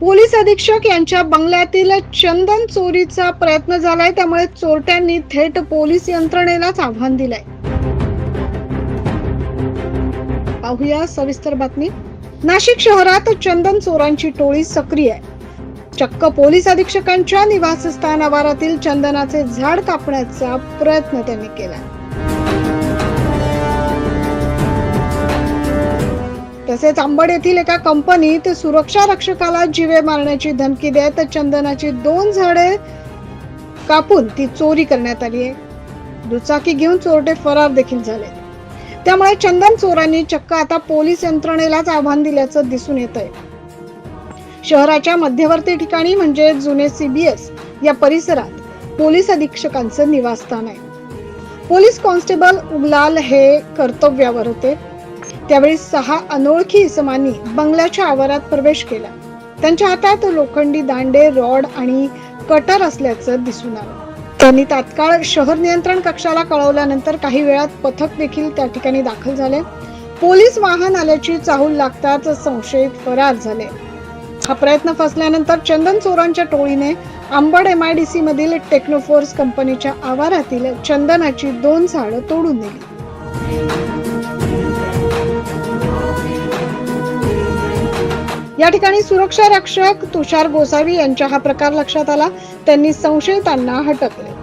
Police अधीक्षक यांच्या बंगल्यातील चंदन चोरीचा प्रयत्न झालाय त्यामुळे चोरट्यांनी थेट पोलीस यंत्रणेलाच आव्हान दिलंय. पाहूया सविस्तर बातमी. नाशिक शहरात चंदन चोरांची टोळी सक्रिय आहे. चक्क पोलीस अधीक्षकांच्या निवासस्थान आवारातील चंदनाचे झाड कापण्याचा प्रयत्न त्यांनी केला तसेच अंबड येथील एका कंपनीत सुरक्षा रक्षकाला जिवे मारण्याची धमकी देत चंदनाची दोन झाडे कापून ती चोरी करण्यात आली आहे. दुचाकी घेऊन चोरटे फरार देखील झाले. त्यामुळे चंदन चोरांनी चक्क आता पोलीस यंत्रणेलाच आव्हान दिल्याचं दिसून येत आहे शहराच्या मध्यवर्ती ठिकाणी म्हणजे जुने सीबीएस या परिसरात पोलीस अधीक्षकांचं निवासस्थान आहे. पोलीस कॉन्स्टेबल उगलाल हे कर्तव्यावर होते. त्यावेळी सहा अनोळखी इसमांनी बंगल्याच्या आवारात प्रवेश केला. त्यांच्या हातात लोखंडी दांडे रॉड आणि कटर असल्याचं दिसून आलं. त्यांनी तात्काळ शहर नियंत्रण कक्षाला कळवल्यानंतर काही वेळात पथक देखील त्या ठिकाणी दाखल झाले. पोलीस वाहन आल्याची चाहूल लागताच संशयित फरार झाले. हा प्रयत्न फसल्यानंतर चंदन चोरांच्या टोळीने अंबड सी मधील टेक्नोफोर्स कंपनीच्या आवारातील चंदनाची दोन झाडं तोडून दिली. या ठिकाणी सुरक्षा रक्षक तुषार गोसावी यांच्या हा प्रकार लक्षात आला. त्यांनी संशयितांना हटकले.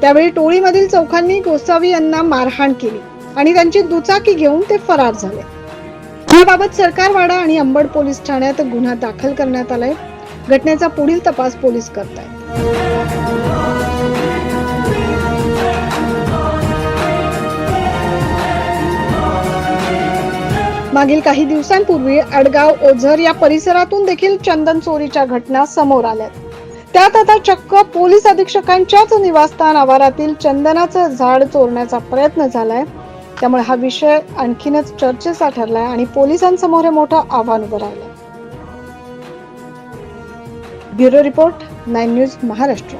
त्यावेळी टोळीमधील चौखांनी गोसावी यांना मारहाण केली आणि त्यांची दुचाकी घेऊन ते फरार झाले. याबाबत सरकारवाडा आणि अंबड पोलीस ठाण्यात गुन्हा दाखल करण्यात आलाय. घटनेचा पुढील तपास पोलीस करतायत. मागील काही दिवसांपूर्वी अडगाव ओझर या परिसरातून देखील चंदन चोरीच्या घटना समोर आल्यात त्यात आता चक्क पोलीस अधीक्षकांच्याच निवासस्थान आवारातील चंदनाचं झाड चोरण्याचा प्रयत्न झालाय. त्यामुळे हा विषय आणखीनच चर्चेचा ठरलाय आणि पोलिसांसमोर हे मोठं आव्हान उभं राहिलं bureau report nine news Maharashtra.